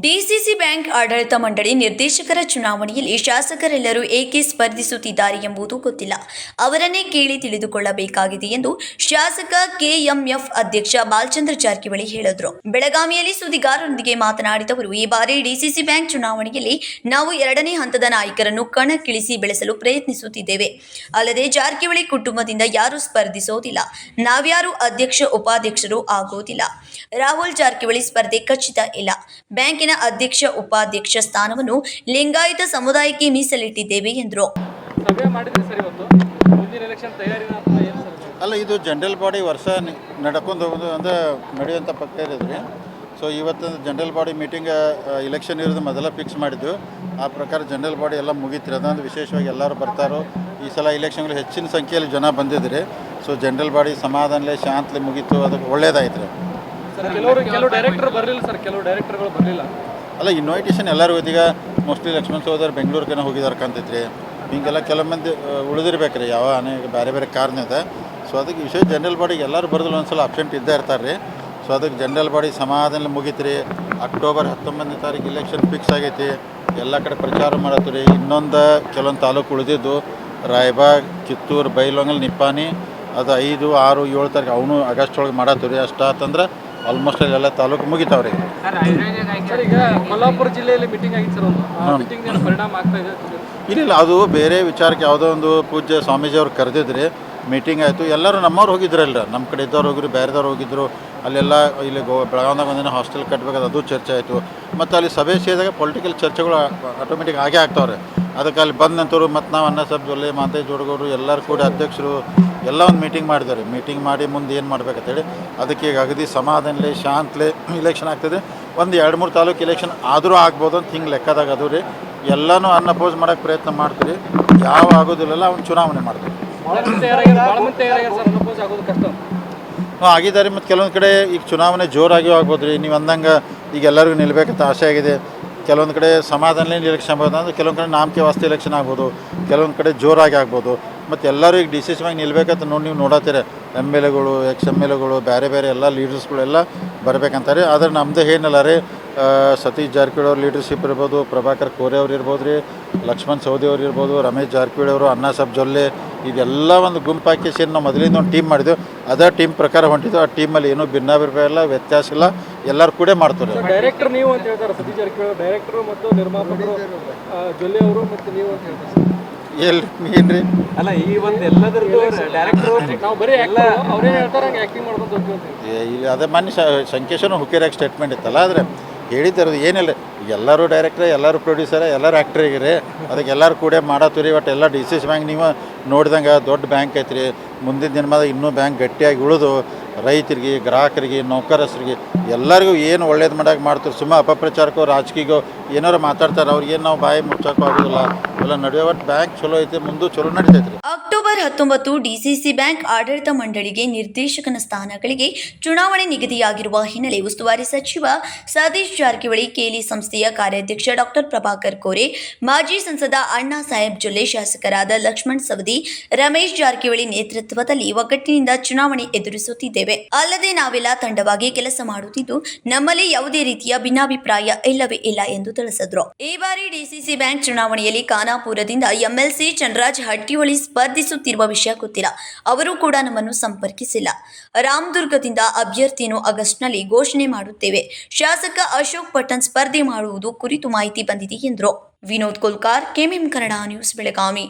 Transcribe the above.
DCC bank ಆಡಳಿತ ಮಂಡಳಿ ನಿರ್ದೇಶಕರ ಚುನಾವಣೆಯಲ್ಲಿ ಶಾಸಕರೆಲ್ಲರೂ ಏಕೆ ಸ್ಪರ್ಧಿಸುತ್ತಿದ್ದಾರೆ ಎಂಬುದು ಗೊತ್ತಿಲ್ಲ. ಅವರನ್ನೇ ಕೇಳಿ ತಿಳಿದುಕೊಳ್ಳಬೇಕಾಗಿದೆ ಎಂದು ಶಾಸಕ ಕೆಎಂಎಫ್ ಅಧ್ಯಕ್ಷ ಬಾಲಚಂದ್ರ ಜಾರಕಿಹೊಳಿ ಹೇಳಿದರು. ಬೆಳಗಾವಿಯಲ್ಲಿ ಸುದ್ದಿಗಾರರೊಂದಿಗೆ ಮಾತನಾಡಿದವರು, ಈ ಬಾರಿ ಡಿಸಿಸಿ ಬ್ಯಾಂಕ್ ಚುನಾವಣೆಯಲ್ಲಿ ನಾವು ಎರಡನೇ ಹಂತದ ನಾಯಕರನ್ನು ಕಣಕ್ಕಿಳಿಸಿ ಬೆಳೆಸಲು ಪ್ರಯತ್ನಿಸುತ್ತಿದ್ದೇವೆ. ಅಲ್ಲದೆ ಜಾರಕಿಹೊಳಿ ಕುಟುಂಬದಿಂದ ಯಾರೂ ಸ್ಪರ್ಧಿಸೋದಿಲ್ಲ. ನಾವ್ಯಾರು ಅಧ್ಯಕ್ಷ, ಉಪಾಧ್ಯಕ್ಷರು ಆಗೋದಿಲ್ಲ. ರಾಹುಲ್ ಜಾರಕಿಹೊಳಿ ಸ್ಪರ್ಧೆ ಖಚಿತ ಇಲ್ಲ. ಬ್ಯಾಂಕಿನ ಅಧ್ಯಕ್ಷ ಉಪಾಧ್ಯಕ್ಷ ಸ್ಥಾನವನ್ನು ಲಿಂಗಾಯತ ಸಮುದಾಯಕ್ಕೆ ಮೀಸಲಿಟ್ಟಿದ್ದೇವೆ ಎಂದರು. ಸಭೆ ಮಾಡಿದ್ರಿ ಸರ್ ಇವತ್ತು? ಮುಂದಿನ ಎಲೆಕ್ಷನ್ ತಯಾರಿನ ಅಥವಾ ಏನು ಸರ್ ಅಲ್ಲ ಇದು ಜನರಲ್ ಬಾಡಿ ವರ್ಷ ನಡ್ಕೊಂಡು ಹೋಗೋದು ಅಂದರೆ ನಡೆಯುವಂಥ ಪಕ್ಕ ಇರೋದ್ರಿ. ಸೊ ಇವತ್ತು ಜನರಲ್ ಬಾಡಿ ಮೀಟಿಂಗ್ ಇಲೆಕ್ಷನ್ ಇರೋದು ಮೊದಲ ಫಿಕ್ಸ್ ಮಾಡಿದ್ದು. ಆ ಪ್ರಕಾರ ಜನರಲ್ ಬಾಡಿ ಎಲ್ಲ ಮುಗೀತಿರಿ. ಅದೊಂದು ವಿಶೇಷವಾಗಿ ಎಲ್ಲರೂ ಬರ್ತಾರೋ. ಈ ಸಲ ಇಲೆಕ್ಷನ್ಗಳು ಹೆಚ್ಚಿನ ಸಂಖ್ಯೆಯಲ್ಲಿ ಜನ ಬಂದಿದ್ರಿ. ಸೊ ಜನರಲ್ ಬಾಡಿ ಸಮಾಧಾನಲೇ ಶಾಂತಲೆ ಮುಗೀತು. ಅದಕ್ಕೆ ಒಳ್ಳೇದಾಯ್ತು ರೀ ಕೆಲವರು ಕೆಲವು ಡೈರೆಕ್ಟರ್ ಬರಲಿಲ್ಲ ಸರ್ ಕೆಲವು ಡೈರೆಕ್ಟರ್ಗಳು ಬರಲಿಲ್ಲ. ಅಲ್ಲ ಇನ್ವೈಟೇಷನ್ ಎಲ್ಲರೂ ಇದೀಗ ಮೋಸ್ಟ್ಲಿ ಲಕ್ಷ್ಮಣ್ ಸಹೋದರ್ ಬೆಂಗಳೂರಿಗೆ ಹೋಗಿದಾರೆ ಕಾಣ್ತೈತ್ರಿ. ಹಿಂಗೆಲ್ಲ ಕೆಲವು ಮಂದಿ ಉಳಿದಿರ್ಬೇಕು ರೀ ಯಾವ ಅನೇಕ ಬೇರೆ ಬೇರೆ ಕಾರಣದ ಸೊ ಅದಕ್ಕೆ ವಿಶೇಷ ಜನರಲ್ ಬಾಡಿಗೆ ಎಲ್ಲರೂ ಬರೋದಿಲ್ಲ. ಒಂದ್ಸಲ ಅಬ್ಸೆಂಟ್ ಇದ್ದೇ ಇರ್ತಾರೆ. ರೀ ಸೊ ಅದಕ್ಕೆ ಜನರಲ್ ಬಾಡಿ ಸಮಾಧಾನ ಮುಗೀತ್ರಿ. ರೀ ಅಕ್ಟೋಬರ್ ಹತ್ತೊಂಬತ್ತನೇ ತಾರೀಕು ಇಲೆಕ್ಷನ್ ಫಿಕ್ಸ್ ಆಗೈತಿ. ಎಲ್ಲ ಕಡೆ ಪ್ರಚಾರ ಮಾಡತ್ತೀರಿ. ರೀ ಇನ್ನೊಂದು ಕೆಲವೊಂದು ತಾಲೂಕು ಉಳಿದಿದ್ದು. ರಾಯಬಾಗ್ ಕಿತ್ತೂರು ಬೈಲೊಂಗಲ್ ನಿಪ್ಪಾನಿ ಅದು ಐದು ಆರು ಏಳು ತಾರೀಕು ಅವನು ಆಗಸ್ಟ್ ಒಳಗೆ ಮಾಡತ್ತೀರಿ. ರೀ ಅಷ್ಟಾತಂದ್ರೆ ಆಲ್ಮೋಸ್ಟ್ ಎಲ್ಲ ತಾಲೂಕು ಮುಗಿತಾವ್ರಿ ಸರ್ ಈಗ ಕೊಲ್ಲಾಪುರ ಜಿಲ್ಲೆಯಲ್ಲಿ ಮೀಟಿಂಗ್ ಆಗಿತ್ತು ಸರ್ ಒಂದು. ಆ ಮೀಟಿಂಗ್ ಏನು ಪರಿಣಾಮ ಆಗ್ತಾ ಇದೆ ಅಂತ ಇಲ್ಲ ಅದು ಬೇರೆ ವಿಚಾರಕ್ಕೆ ಯಾವುದೋ ಒಂದು ಪೂಜ್ಯ ಸ್ವಾಮೀಜಿ ಅವ್ರು ಕರೆದಿದ್ರಿ ಮೀಟಿಂಗ್ ಆಯಿತು. ಎಲ್ಲರೂ ನಮ್ಮವ್ರು ಹೋಗಿದ್ರಲ್ಲ ನಮ್ಮ ಕಡೆ ಇದ್ದವ್ರು ಹೋಗಿದ್ರು ಬೇರೆದವ್ರು ಹೋಗಿದ್ರು ಅಲ್ಲೆಲ್ಲ ಇಲ್ಲಿ ಗೋ ಬೆಳಗಾವ್ದಾಗ ಒಂದಿನ ಹಾಸ್ಟೆಲ್ ಕಟ್ಟಬೇಕಾದ ಅದು ಚರ್ಚೆ ಆಯಿತು. ಮತ್ತು ಅಲ್ಲಿ ಸಭೆ ಸೇರಿದಾಗ ಪೊಲಿಟಿಕಲ್ ಚರ್ಚೆಗಳು ಆಟೋಮೆಟಿಕ್ ಆಗೇ ಆಗ್ತಾವ್ರೆ. ಅದಕ್ಕೆ ಅಲ್ಲಿ ಬಂದ ನಂತರ ಮತ್ತು ನಾವು ಅನ್ನ ಸಬ್ ಜೊಲ್ಲೆ ಮಾತೆ ಜೋಡಗೌಡರು ಎಲ್ಲರೂ ಕೂಡ ಅಧ್ಯಕ್ಷರು ಎಲ್ಲ ಒಂದು ಮೀಟಿಂಗ್ ಮಾಡಿದ್ದಾರೆ. ಮೀಟಿಂಗ್ ಮಾಡಿ ಮುಂದೆ ಏನು ಮಾಡ್ಬೇಕಂತೇಳಿ ಅದಕ್ಕೆ ಈಗ ಅಗದಿ ಸಮಾಧಾನಲೆ ಶಾಂತಲೆ ಇಲೆಕ್ಷನ್ ಆಗ್ತದೆ. ಒಂದು ಎರಡು ಮೂರು ತಾಲೂಕು ಇಲೆಕ್ಷನ್ ಆದರೂ ಆಗ್ಬೋದು ಅಂತ ಹಿಂಗೆ ಲೆಕ್ಕದಾಗ ಅದು ರೀ. ಎಲ್ಲನೂ ಅನ್ಅಪೋಸ್ ಮಾಡೋಕ್ಕೆ ಪ್ರಯತ್ನ ಮಾಡ್ತೀರಿ. ಯಾವ ಆಗೋದಿಲ್ಲಲ್ಲ ಅವ್ನು ಚುನಾವಣೆ ಮಾಡ್ತೀವಿ ಆಗಿದ್ದಾರೆ ಮತ್ತು ಕೆಲವೊಂದು ಕಡೆ ಈಗ ಚುನಾವಣೆ ಜೋರಾಗಿ ಆಗ್ಬೋದು ರೀ. ನೀವು ಅಂದಂಗೆ ಈಗ ಎಲ್ಲರಿಗೂ ನಿಲ್ಬೇಕಂತ ಆಸೆ ಆಗಿದೆ. ಕೆಲವೊಂದು ಕಡೆ ಸಮಾಧಾನಲೇ ಇಲೆಕ್ಷನ್ ಆಗ್ಬೋದು, ಅಂದರೆ ಕೆಲವೊಂದು ಕಡೆ ನಾಮಕೆ ವಾಸ್ತು ಎಲೆಕ್ಷನ್ ಆಗ್ಬೋದು, ಕೆಲವೊಂದು ಕಡೆ ಜೋರಾಗಿ ಆಗ್ಬೋದು. ಮತ್ತು ಎಲ್ಲರೂ ಈಗ ಡಿಸಿಷನ್ ನಿಲ್ಬೇಕಂತ ನೋಡಿ ನೀವು ನೋಡತ್ತೀರ. ಎಂ ಎಲ್ ಎಗಳು ಎಕ್ಸ್ ಎಂ ಎಲ್ ಎಗಳು ಬೇರೆ ಬೇರೆ ಎಲ್ಲ ಲೀಡರ್ಸ್ಗಳೆಲ್ಲ ಬರಬೇಕಂತಾರೆ. ಆದರೆ ನಮ್ಮದೇ ಏನಲ್ಲ ರೀ ಸತೀಶ್ ಜಾರಕಿಹೊಳಿ ಅವ್ರ ಲೀಡರ್ಶಿಪ್ ಇರ್ಬೋದು, ಪ್ರಭಾಕರ್ ಕೋರೆ ಅವ್ರು ಇರ್ಬೋದು ರೀ, ಲಕ್ಷ್ಮಣ್ ಸೌದಿ ಅವ್ರು ಇರ್ಬೋದು, ರಮೇಶ್ ಜಾರಕಿಹೊಳಿ ಅವರು, ಅಣ್ಣಾ ಸಾಬ್ ಜೊಲ್ಲೆ, ಇದೆಲ್ಲ ಒಂದು ಗುಂಪು ಹಾಕಿ ಸೇರಿ ನಾವು ಮೊದಲಿಂದ ಒಂದು ಟೀಮ್ ಮಾಡಿದ್ದೆವು ಅದೇ ಟೀಮ್ ಪ್ರಕಾರ ಹೊಂಟಿದ್ದು ಆ ಟೀಮಲ್ಲಿ ಏನೂ ಭಿನ್ನಾಭಿಪ್ರಾಯ ಇಲ್ಲ, ವ್ಯತ್ಯಾಸ ಇಲ್ಲ. ಎಲ್ಲರೂ ಕೂಡ ಮಾಡ್ತಾರೆ. ಡೈರೆಕ್ಟರ್ ನೀವು ಅಂತ ಹೇಳ್ತಾರೆ ಸತೀಶ್ ಜಾರಕಿಹೊಳಿ ಡೈರೆಕ್ಟರ್ ಮತ್ತು ನಿರ್ಮಾಪಕರು ಜೊಲ್ಲೆ ಅವರು ಮತ್ತು ನೀವು ಅಂತ ಹೇಳ್ತಾರೆ. ಎಲ್ಲಿ ಏನ್ರಿ ಅಲ್ಲ ಈ ಒಂದು ಎಲ್ಲದರದ್ದು ಡೈರೆಕ್ಟರ್ ನಾವು ಬರೀ ಎಲ್ಲ ಅವರೇ. ಹೇಳ್ತಾರೆ ಹಂಗೆ ಆ್ಯಕ್ಟಿಂಗ್. ಏ, ಇಲ್ಲಿ ಅದೇ ಮೊನ್ನೆ ಸಂಕೇಶನು ಹುಕ್ಕೇರಾಗಿ ಸ್ಟೇಟ್ಮೆಂಟ್ ಇತ್ತಲ್ಲ ಆದರೆ ಹೇಳಿದ್ದಾರೆ ಏನಿಲ್ಲ. ಎಲ್ಲರೂ ಡೈರೆಕ್ಟ್ರೆ ಎಲ್ಲರೂ ಪ್ರೊಡ್ಯೂಸರ್ ಎಲ್ಲರೂ ಆ್ಯಕ್ಟ್ರ್ ಆಗಿರಿ ಅದಕ್ಕೆ ಎಲ್ಲರೂ ಕೂಡ ಮಾಡತ್ತೀರಿ ಬಟ್ ಎಲ್ಲ ಡಿ ಸಿ ಸಿ ಬ್ಯಾಂಕ್ ನೀವು ನೋಡಿದಂಗೆ ದೊಡ್ಡ ಬ್ಯಾಂಕ್ ಐತ್ರಿ. ಮುಂದಿನ ದಿನಮಾದ ಇನ್ನೂ ಬ್ಯಾಂಕ್ ಗಟ್ಟಿಯಾಗಿ ಉಳಿದು ರೈತರಿಗೆ ಗ್ರಾಹಕರಿಗೆ ನೌಕರಸರಿಗೆ ಎಲ್ಲರಿಗೂ ಏನು ಒಳ್ಳೇದು ಮಾಡಕ್ಕೆ ಮಾಡ್ತಾರೆ ಸುಮ್ಮ ಅಪಪ್ರಚಾರಕ್ಕೋ ರಾಜಕೀಯಗೋ ಏನಾರು ಮಾತಾಡ್ತಾರೆ ಅವ್ರಿಗೇನು ನಾವು ಬಾಯಿ ಮುಚ್ಚಕ್ ಆಗೋದಿಲ್ಲ. ಎಲ್ಲ ನಡುವೆ ಬ್ಯಾಂಕ್ ಚಲೋ ಐತೆ, ಮುಂದೆ ಚಲೋ ನಡೀತೈತ್ರಿ ಅಕ್ಟೋಬರ್ ಹತ್ತೊಂಬತ್ತು ಡಿಸಿಸಿ ಬ್ಯಾಂಕ್ ಆಡಳಿತ ಮಂಡಳಿಗೆ ನಿರ್ದೇಶಕನ ಸ್ಥಾನಗಳಿಗೆ ಚುನಾವಣೆ ನಿಗದಿಯಾಗಿರುವ ಹಿನ್ನೆಲೆ ಉಸ್ತುವಾರಿ ಸಚಿವ ಸತೀಶ್ ಜಾರಕಿಹೊಳಿ ಕೇಲಿ ಸಂಸ್ಥೆಯ ಕಾರ್ಯಾಧ್ಯಕ್ಷ ಡಾಕ್ಟರ್ ಪ್ರಭಾಕರ್ ಕೋರೆ, ಮಾಜಿ ಸಂಸದ ಅಣ್ಣಾ ಸಾಹೇಬ್ ಜೊಲ್ಲೆ ಶಾಸಕರಾದ ಲಕ್ಷ್ಮಣ್ ಸವದಿ, ರಮೇಶ್ ಜಾರಕಿಹೊಳಿ ನೇತೃತ್ವದಲ್ಲಿ ಒಗ್ಗಟ್ಟಿನಿಂದ ಚುನಾವಣೆ ಎದುರಿಸುತ್ತಿದ್ದೇವೆ. ಅಲ್ಲದೆ ನಾವೆಲ್ಲ ತಂಡವಾಗಿ ಕೆಲಸ ಮಾಡುತ್ತಿದ್ದು, ನಮ್ಮಲ್ಲಿ ಯಾವುದೇ ರೀತಿಯ ಭಿನ್ನಾಭಿಪ್ರಾಯ ಇಲ್ಲವೇ ಇಲ್ಲ ಎಂದು ತಿಳಿಸಿದ್ರು. ಈ ಬಾರಿ ಡಿಸಿಸಿ ಬ್ಯಾಂಕ್ ಚುನಾವಣೆಯಲ್ಲಿ ಖಾನಾಪುರದಿಂದ ಎಂಎಲ್ಸಿ ಚಂದ್ರರಾಜ್ ಹಟ್ಟಿಹೊಳಿ ಸ್ಪರ್ಧಿಸುತ್ತಿರುವ ವಿಷಯ ಗೊತ್ತಿಲ್ಲ. ಅವರು ಕೂಡ ನಮ್ಮನ್ನು ಸಂಪರ್ಕಿಸಿಲ್ಲ. ರಾಮದುರ್ಗದಿಂದ ಅಭ್ಯರ್ಥಿಯನ್ನು ಆಗಸ್ಟ್ನಲ್ಲಿ ಘೋಷಣೆ ಮಾಡುತ್ತೇವೆ. ಶಾಸಕ ಅಶೋಕ್ ಪಟ್ಟಣ್ ಸ್ಪರ್ಧೆ ಮಾಡುವುದು ಕುರಿತು ಮಾಹಿತಿ ಬಂದಿದೆ ಎಂದರು. Vinod Kulkar KMM Kannada news Belagavi.